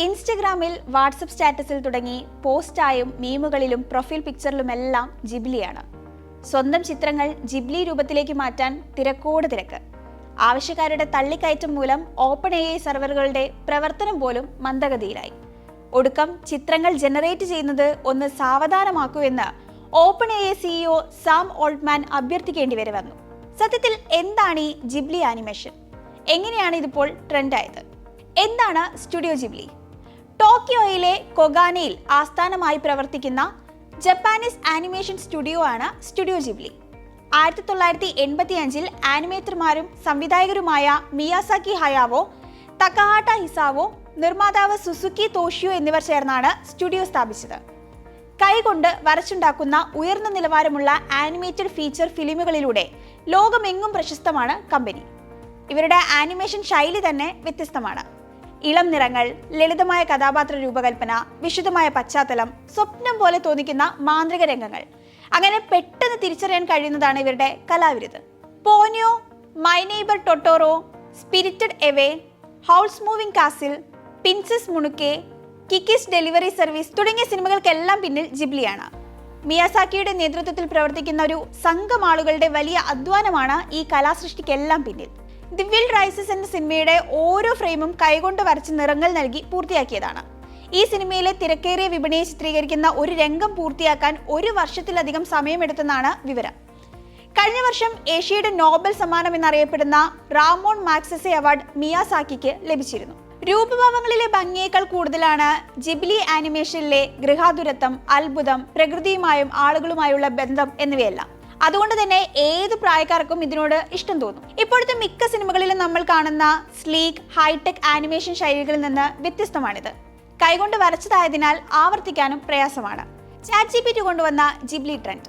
ഇൻസ്റ്റഗ്രാമിൽ വാട്സപ്പ് സ്റ്റാറ്റസിൽ തുടങ്ങി പോസ്റ്റായും മീമുകളിലും പ്രൊഫൈൽ പിക്ചറിലുമെല്ലാം ജിബ്ലിയാണ്. സ്വന്തം ചിത്രങ്ങൾ ജിബ്ലി രൂപത്തിലേക്ക് മാറ്റാൻ തിരക്കോട് തിരക്ക്. ആവശ്യക്കാരുടെ തള്ളിക്കയറ്റം മൂലം ഓപ്പൺ എ ഐ സെർവറുകളുടെ പ്രവർത്തനം പോലും മന്ദഗതിയിലായി. ഒടുക്കം ചിത്രങ്ങൾ ജനറേറ്റ് ചെയ്യുന്നത് ഒന്ന് സാവധാനമാക്കൂ എന്ന് Open A I CEO Sam Altman അഭ്യർത്ഥിക്കേണ്ടി വരെ വന്നു. സത്യത്തിൽ എന്താണ് ഈ ജിബ്ലി ആനിമേഷൻ? എങ്ങനെയാണ് ഇതിപ്പോൾ ട്രെൻഡായത്? എന്താണ് സ്റ്റുഡിയോ ജിബ്ലി? ടോക്കിയോയിലെ കൊഗാനയിൽ ആസ്ഥാനമായി പ്രവർത്തിക്കുന്ന ജപ്പാനീസ് ആനിമേഷൻ സ്റ്റുഡിയോ ആണ് സ്റ്റുഡിയോ ജിബ്ലി. ആയിരത്തി തൊള്ളായിരത്തി എൺപത്തി അഞ്ചിൽ ആനിമേറ്റർമാരും സംവിധായകരുമായ മിയാസാക്കി ഹയാവോ തക്കഹാട്ട ഹിസാവോ നിർമ്മാതാവ് സുസുക്കി തോഷിയോ എന്നിവർ ചേർന്നാണ് സ്റ്റുഡിയോ സ്ഥാപിച്ചത്. കൈകൊണ്ട് വരച്ചുണ്ടാക്കുന്ന ഉയർന്ന നിലവാരമുള്ള ആനിമേറ്റഡ് ഫീച്ചർ ഫിലിമുകളിലൂടെ ലോകമെങ്ങും പ്രശസ്തമാണ് കമ്പനി. ഇവരുടെ ആനിമേഷൻ ശൈലി തന്നെ വ്യത്യസ്തമാണ്. ഇളം നിറങ്ങൾ ലളിതമായ കഥാപാത്ര രൂപകൽപ്പന വിശുദ്ധമായ പശ്ചാത്തലം സ്വപ്നം പോലെ തോന്നിക്കുന്ന മാന്ത്രിക രംഗങ്ങൾ. അങ്ങനെ പെട്ടെന്ന് തിരിച്ചറിയാൻ കഴിയുന്നതാണ് ഇവരുടെ കലാവിരുത്. Ponyo my neighbour Totoro spirited away house moving castle princess Mononoke Kiki's delivery service തുടങ്ങിയ സിനിമകൾക്കെല്ലാം പിന്നിൽ ജിബ്ലിയാണ്. മിയാസാക്കിയുടെ നേതൃത്വത്തിൽ പ്രവർത്തിക്കുന്ന ഒരു സംഘം ആളുകളുടെ വലിയ അധ്വാനമാണ് ഈ കലാസൃഷ്ടിക്കെല്ലാം പിന്നിൽ. ദി വിൽ റൈസസ് എന്ന സിനിമയുടെ ഓരോ ഫ്രെയിമും കൈകൊണ്ട് വരച്ച് നിറങ്ങൾ നൽകി പൂർത്തിയാക്കിയതാണ്. ഈ സിനിമയിലെ തിരക്കേറിയ വിപണിയെ ചിത്രീകരിക്കുന്ന ഒരു രംഗം പൂർത്തിയാക്കാൻ ഒരു വർഷത്തിലധികം സമയമെടുത്തെന്നാണ് വിവരം. കഴിഞ്ഞ വർഷം ഏഷ്യയുടെ നോബൽ സമ്മാനം എന്നറിയപ്പെടുന്ന റാമോൺ മാക്സസെ അവാർഡ് മിയാസാക്കിക്ക് ലഭിച്ചിരുന്നു. രൂപഭാവങ്ങളിലെ ഭംഗിയേക്കാൾ കൂടുതലാണ് ജിബ്ലി ആനിമേഷനിലെ ഗൃഹാതുരത്വം അത്ഭുതം പ്രകൃതിയുമായും ആളുകളുമായുള്ള ബന്ധം എന്നിവയെല്ലാം. അതുകൊണ്ട് തന്നെ ഏത് പ്രായക്കാർക്കും ഇതിനോട് ഇഷ്ടം തോന്നും. ഇപ്പോഴത്തെ മിക്ക സിനിമകളിലും നമ്മൾ കാണുന്ന സ്ലീക്ക് ഹൈടെക് ആനിമേഷൻ ശൈലികളിൽ നിന്ന് വ്യത്യസ്തമാണിത്. കൈകൊണ്ട് വരച്ചതായതിനാൽ ആവർത്തിക്കാനും പ്രയാസമാണ്. ചാറ്റ് ജി പി ടി കൊണ്ടുവന്ന ജിബ്ലി ട്രെൻഡ്.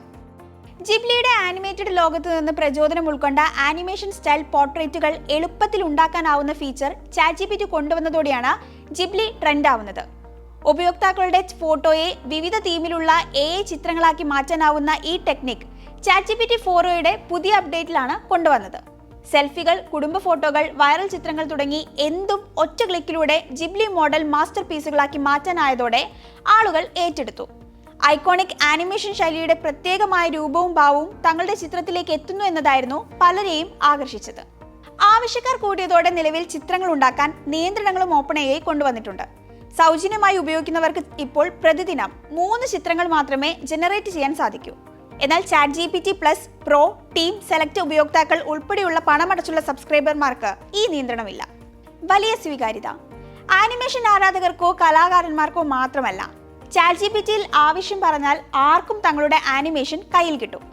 ജിബ്ലിയുടെ ആനിമേറ്റഡ് ലോകത്ത് നിന്ന് പ്രചോദനം ഉൾക്കൊണ്ട ആനിമേഷൻ സ്റ്റൈൽ പോർട്രേറ്റുകൾ എളുപ്പത്തിൽ ഉണ്ടാക്കാനാവുന്ന feature chat G P T കൊണ്ടുവന്നതോടെയാണ് Ghibli trend ആവുന്നത് ഉപയോക്താക്കളുടെ ഫോട്ടോയെ വിവിധ തീമിലുള്ള എ ചിത്രങ്ങളാക്കി മാറ്റാനാവുന്ന ഈ ടെക്നിക് ചാറ്റ് ജി പി ഫോറോയുടെ പുതിയ അപ്ഡേറ്റിലാണ് കൊണ്ടുവന്നത്. സെൽഫികൾ കുടുംബ ഫോട്ടോകൾ വൈറൽ ചിത്രങ്ങൾ തുടങ്ങി എന്തും ഒറ്റ ക്ലിക്കിലൂടെ ജിബ്ലി മോഡൽ മാസ്റ്റർ പീസുകളാക്കി മാറ്റാനായതോടെ ആളുകൾ ഏറ്റെടുത്തു. ഐക്കോണിക് ആനിമേഷൻ ശൈലിയുടെ പ്രത്യേകമായ രൂപവും ഭാവവും തങ്ങളുടെ ചിത്രത്തിലേക്ക് എത്തുന്നു എന്നതായിരുന്നു പലരെയും ആകർഷിച്ചത്. ആവശ്യക്കാർ കൂടിയതോടെ നിലവിൽ ചിത്രങ്ങൾ ഉണ്ടാക്കാൻ നിയന്ത്രണങ്ങളും ഓപ്പൺ എ കൊണ്ടുവന്നിട്ടുണ്ട്. സൗജന്യമായി ഉപയോഗിക്കുന്നവർക്ക് ഇപ്പോൾ പ്രതിദിനം മൂന്ന് ചിത്രങ്ങൾ മാത്രമേ ജനറേറ്റ് ചെയ്യാൻ സാധിക്കൂ. എന്നാൽ chat G P T plus pro team select ഉപയോക്താക്കൾ ഉൾപ്പെടെയുള്ള പണമടച്ചുള്ള സബ്സ്ക്രൈബർമാർക്ക് ഈ നിയന്ത്രണമില്ല. വലിയ സ്വീകാര്യത. ആനിമേഷൻ ആരാധകർക്കോ കലാകാരന്മാർക്കോ മാത്രമല്ല. ചാറ്റ് ജി പി ടിയിൽ ആവശ്യം പറഞ്ഞാൽ ആർക്കും തങ്ങളുടെ ആനിമേഷൻ കയ്യിൽ കിട്ടും.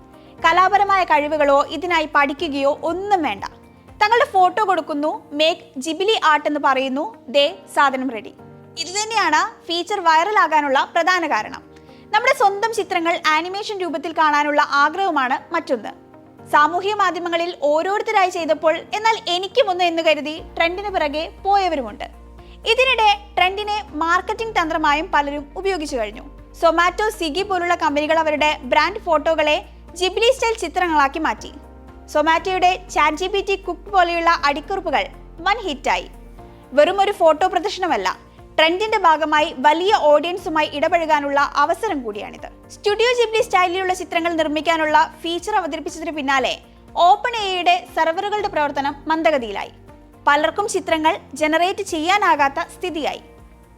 കലാപരമായ കഴിവുകളോ ഇതിനായി പഠിക്കുകയോ ഒന്നും വേണ്ട. തങ്ങളുടെ ഫോട്ടോ കൊടുക്കുന്നു മേക്ക് ജിബിലി ആർട്ട് എന്ന് പറയുന്നു ദേ സാധനം റെഡി ഇതുതന്നെയാണ് ഫീച്ചർ വൈറലാകാനുള്ള പ്രധാന കാരണം. നമ്മുടെ സ്വന്തം ചിത്രങ്ങൾ ആനിമേഷൻ രൂപത്തിൽ കാണാനുള്ള ആഗ്രഹമാണ് മറ്റൊന്ന്. സാമൂഹ്യ മാധ്യമങ്ങളിൽ ഓരോരുത്തരായി ചെയ്തപ്പോൾ എന്നാൽ എനിക്കും ഒന്ന് എന്ന് കരുതി ട്രെൻഡിന് പിറകെ പോയവരുമുണ്ട്. ഇതിനിടെ ട്രെൻഡിനെ മാർക്കറ്റിംഗ് തന്ത്രമായും പലരും ഉപയോഗിച്ചു കഴിഞ്ഞു. സൊമാറ്റോ സ്വിഗി പോലുള്ള കമ്പനികൾ അവരുടെ ബ്രാൻഡ് ഫോട്ടോകളെ ജിബ്ലി സ്റ്റൈൽ ചിത്രങ്ങളാക്കി മാറ്റി. സൊമാറ്റോയുടെ chat G P T cook പോലെയുള്ള അടിക്കുറിപ്പുകൾ വൻ ഹിറ്റായി വെറും ഒരു ഫോട്ടോ പ്രദർശനമല്ല ട്രെൻഡിന്റെ ഭാഗമായി വലിയ ഓഡിയൻസുമായി ഇടപഴകാനുള്ള അവസരം കൂടിയാണിത്. സ്റ്റുഡിയോ ജിബ്ലി സ്റ്റൈലിലുള്ള ചിത്രങ്ങൾ നിർമ്മിക്കാനുള്ള ഫീച്ചർ അവതരിപ്പിച്ചതിന് പിന്നാലെ ഓപ്പൺ എയുടെ സെർവറുകളുടെ പ്രവർത്തനം മന്ദഗതിയിലായി. പലർക്കും ചിത്രങ്ങൾ ജനറേറ്റ് ചെയ്യാനാകാത്ത സ്ഥിതിയായി.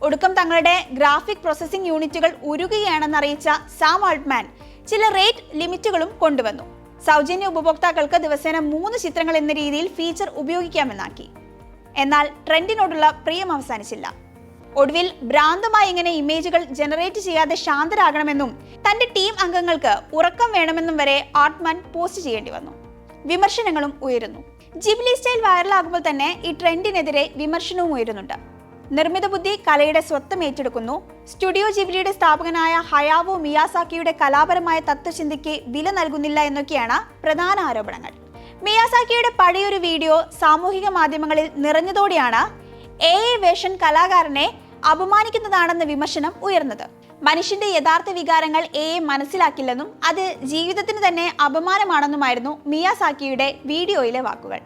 ഒടുക്കം തങ്ങളുടെ ഗ്രാഫിക് പ്രോസസ്സിംഗ് യൂണിറ്റുകൾ ഉരുകുകയാണെന്നറിയിച്ച സാം ആൾട്ട്മാൻ ചില റേറ്റ് ലിമിറ്റുകളും കൊണ്ടുവന്നു. സൗജന്യ ഉപഭോക്താക്കൾക്ക് ദിവസേന മൂന്ന് ചിത്രങ്ങൾ എന്ന രീതിയിൽ ഫീച്ചർ ഉപയോഗിക്കാമെന്നാക്കി. എന്നാൽ ട്രെൻഡിനോടുള്ള പ്രിയം അവസാനിച്ചില്ല. ഒടുവിൽ ഭ്രാന്തമായി ഇങ്ങനെ ഇമേജുകൾ ജനറേറ്റ് ചെയ്യാതെ ശാന്തരാകണമെന്നും തന്റെ ടീം അംഗങ്ങൾക്ക് ഉറക്കം വേണമെന്നും വരെ ആർട്ട്മാൻ പോസ്റ്റ് ചെയ്യേണ്ടി വന്നു. വിമർശനങ്ങളും ഉയരുന്നു. ജിബ്ലി സ്റ്റൈൽ വൈറലാകുമ്പോൾ തന്നെ ഈ ട്രെൻഡിനെതിരെ വിമർശനവും ഉയരുന്നുണ്ട്. നിർമ്മിത ബുദ്ധി കലയുടെ സ്വത്വം ഏറ്റെടുക്കുന്നു. സ്റ്റുഡിയോ ജിബ്ലിയുടെ സ്ഥാപകനായ ഹയാവോ മിയാസാക്കിയുടെ കലാപരമായ തത്വചിന്തയ്ക്ക് വില നൽകുന്നില്ല എന്നൊക്കെയാണ് പ്രധാന ആരോപണങ്ങൾ. മിയാസാക്കിയുടെ പഴയൊരു വീഡിയോ സാമൂഹിക മാധ്യമങ്ങളിൽ നിറഞ്ഞതോടെയാണ് എ എ വേഷൻ കലാകാരനെ അപമാനിക്കുന്നതാണെന്ന വിമർശനം ഉയർന്നത്. മനുഷ്യന്റെ യഥാർത്ഥ വികാരങ്ങൾ എ മനസ്സിലാക്കില്ലെന്നും അത് ജീവിതത്തിന് തന്നെ അപമാനമാണെന്നുമായിരുന്നു മിയാസാക്കിയുടെ വീഡിയോയിലെ വാക്കുകൾ.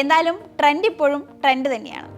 എന്തായാലും ട്രെൻഡ് ഇപ്പോഴും ട്രെൻഡ് തന്നെയാണ്.